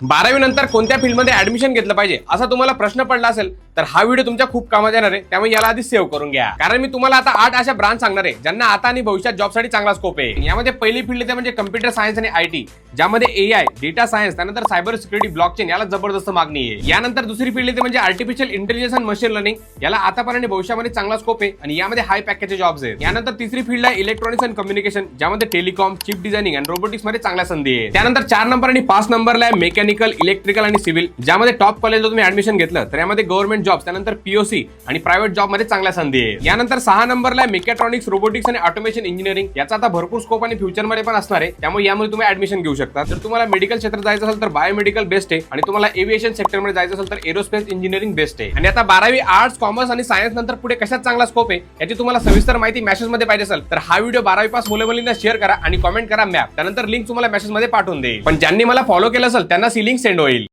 बारावी नंतर कोणत्या फील्डमध्ये ऍडमिशन घेतलं पाहिजे असा तुम्हाला प्रश्न पडला असेल तर हा व्हिडिओ तुमच्या खूप कामात येणार आहे. त्यामुळे याला आधी सेव्ह करून घ्या. कारण मी तुम्हाला आता आठ अशा ब्रांच सांगणार आहे ज्यांना आता आणि भविष्यात जॉबसाठी चांगला स्कोप आहे. यामध्ये पहिली फील्ड ते म्हणजे कम्प्युटर सायन्स आणि आयटी ज्यामध्ये एआय डेटा सायन्स त्यानंतर सायबर सिक्युरिटी ब्लॉकचेन याला जबरदस्त मागणी आहे. यानंतर दुसरी फील्ड ते म्हणजे आर्टिफिशियल इंटेलिजन्स आणि मशीन लर्निंग याला आतापर्यंत आणि भविष्यामध्ये चांगला स्कोप आहे आणि यामध्ये हाय पॅकेजचे जॉब्स आहेत. यानंतर तिसरी फील्ड आहे इलेक्ट्रॉनिक्स अँड कम्युनिकेशन ज्यामध्ये टेलिकॉम चिप डिझायनिंग आणि रोबोटिक्समध्ये चांगल्या संधी आहे त्यानंतर चार नंबर आणि पाच नंबरला आहे मेकॅनिकल इलेक्ट्रिकल आणि सिव्हिल ज्यामध्ये टॉप कॉलेजला तुम्ही ऍडमिशन घेतलं तर यामध्ये गव्हर्नमेंट जॉब त्यानंतर पीओसी आणि प्रायव्हेट जॉबमध्ये चांगल्या संधी आहे. यानंतर सहा नंबरला आहे मेकॅट्रॉनिक्स रोबोटिक्स आणि ऑटोमेशन इंजिनिअरिंग याचा आता भरपूर स्कोप आणि फ्युचरमध्ये पण असणार आहे. त्यामुळे यामध्ये तुम्ही ऍडमिशन घेऊ शकता. जर तुम्हाला मेडिकल क्षेत्रात जायचं असेल तर बायोमेडिकल बेस्ट आहे. आणि तुम्हाला एव्हिएशन सेक्टरमध्ये जायचं असेल तर एरोस्पेस इंजिनिअरिंग बेस्ट आहे. आणि आता बारावी आर्ट्स कॉमर्स आणि सायन्स नंतर पुढे कशात चांगला स्कोप आहे याची तुम्हाला सविस्तर माहिती मेसेजमध्ये पाहिजे असेल तर हा व्हिडिओ बारावी पास मुले मुलींना शेअर करा आणि कमेंट करा मॅप त्यानंतर लिंक तुम्हाला मेसेजमध्ये पाठवून देईल. पण ज्यांनी मला फॉलो केलं असेल त्यांना sealing sand oil.